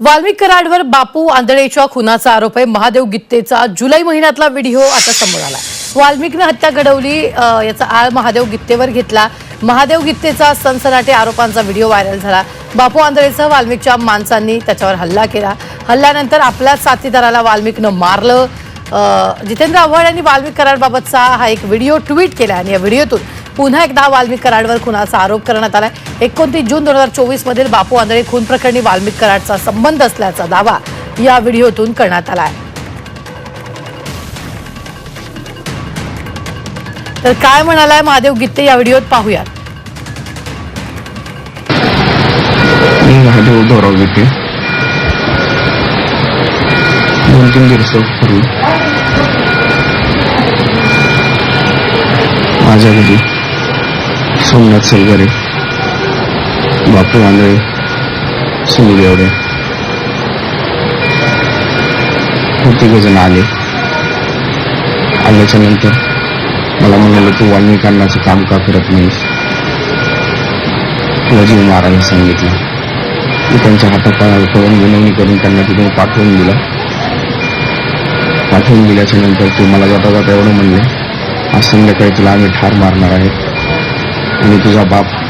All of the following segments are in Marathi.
वाल्मिक कराडवर बापू आंधळेच्या खुनाचा आरोप आहे. महादेव गित्तेचा जुलै महिन्यातला व्हिडिओ आता समोर आला वाल्मिकनं हत्या घडवली याचा आळ महादेव गित्तेवर घेतला. महादेव गित्तेचा सनसनाटे आरोपांचा व्हिडिओ व्हायरल झाला. बापू आंधळेसह वाल्मिकच्या माणसांनी त्याच्यावर हल्ला केला. हल्ल्यानंतर आपल्याच साथीदाराला वाल्मिकनं मारलं. जितेंद्र आव्हाड यांनी वाल्मिक कराडबाबतचा हा एक व्हिडिओ ट्विट केला आणि या व्हिडिओतून पुन्हा एकदा वाल्मिक कराडवर खुनाचा आरोप करण्यात आला आहे एकोणतीस जून दोन हजार चोवीस मधील बापू आंधळे खून प्रकरणी वाल्मिक कराडचा संबंध असल्याचा दावा या व्हिडिओतून करण्यात आलाय. तर काय म्हणालाय महादेव गीते या व्हिडिओत पाहूयात. महादेव गौरव दोन तीन दिवसापूर्वी माझ्या घरी सोमनाथ सलगरे बापू आंधळे सुनील एवढे आले. आल्याच्यानंतर मला म्हणाले तू वाल्मिकांनाचं काम का करत नाहीस? तुला जीव मारायला सांगितलं. मी त्यांच्या हातापायावर करून विनवणी करून त्यांना तिथून पाठवून दिलं. पाठवून दिल्याच्या नंतर तू मला जाता जाता एवढं म्हणले आज संध्याकाळी तुला आम्ही ठार मारणार आहे आणि तुझा बाप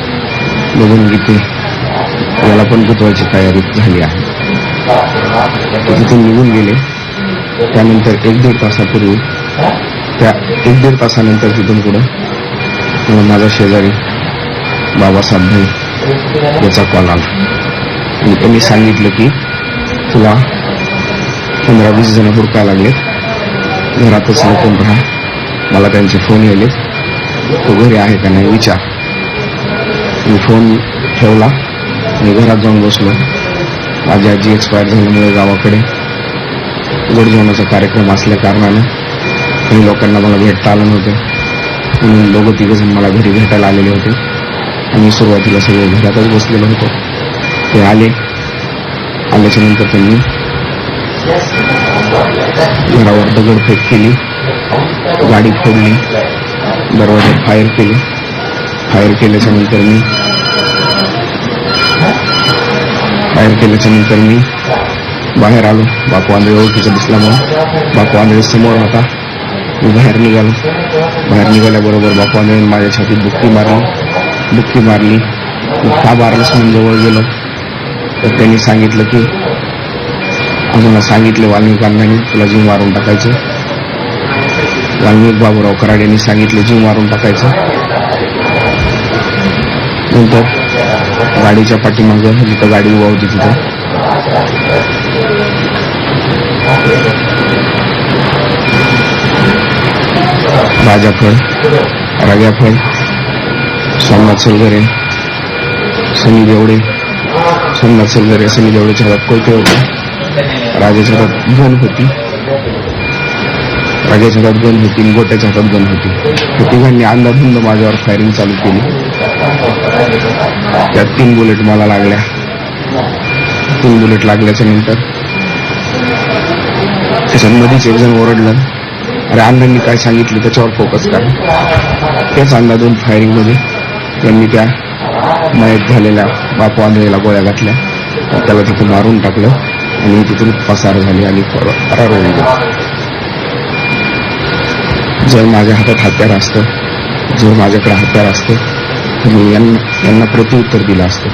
बघून घेते याला पण गुतवायची तयारी झाली आहे. तिथून निघून गेले. त्यानंतर एक दीड तासापूर्वी त्या एक दीड तासानंतर तिथून पुढं माझा शेजारी बाबासाहेब भाई याचा कॉल आला. आणि त्यांनी सांगितलं की तुला पंधरा वीस जण हुडका लागलेत. घरातच लपून राहा. मला त्यांचे फोन यायलेत. तो घरी आहे का नाही विचार. मी फोन ठेवला. आणि घरात जाऊन बसलो. माझी आजी एक्सपायर झाल्यामुळे गावाकडे गोड जेवणाचा कार्यक्रम असल्या कारणानं काही लोकांना मला भेटता आलं नव्हतं. म्हणून दोघं तिघजण मला घरी भेटायला आलेले होते. आणि सुरुवातीला सगळे घरातच बसलेलो होतो. ते आले. आल्याच्यानंतर त्यांनी घरावर दगडफेक केली. गाडी फोडली. दरवाज्यात फायर केली. फायर केल्याच्यानंतर मी बाहेर केल्याच्यानंतर मी बाहेर आलो. बापू आंधळे ओळखीचा दिसल्यामुळे बापू आंधळे समोर होता. मी बाहेर निघालो. बाहेर निघाल्याबरोबर बापू आंधळे माझ्या छातीत बुक्की मारली. बुक्की मारली. का मारलंस म्हणून जवळ गेलो. तर त्यांनी सांगितलं की अजून सांगितलं वाल्मिक तुला जीव मारून टाकायचं. वाल्मिक बाबूराव कराड यांनी सांगितलं जीव मारून टाकायचं. नंतर गाडीच्या पाठीमागं जिथं गाडी उभा होती तिथं. राजाफळ राजाफळ सोमनाथ सलगरे सनी देवडे सोमनाथ सलगरे सनी देवडेच्या हातात कोयते होते. राजाच्या हातात गण होती. राजाच्या हातात गण होती गोट्याच्या हातात गण होती. त्या तिघांनी अंदाधुंद माझ्यावर फायरिंग चालू केली. त्या तीन बुलेट मला लागल्या. तीन बुलेट लागल्याच्या नंतर त्याच्यामध्येच एक जण ओरडलं. अरे अण्णांनी काय सांगितलं त्याच्यावर फोकस करा. त्याच अण्णा दोन फायरिंगमध्ये त्यांनी त्या मयत झालेल्या बापू आंधळेला गोळ्या घातल्या. त्याला तिथून मारून टाकलं आणि तिथून पसार झाली आणि फरार होऊन गेला. जर माझ्या हातात हत्यार असतं. जर माझ्याकडे हत्यार असतं. यांना यांना प्रत्युत्तर दिलं असतं.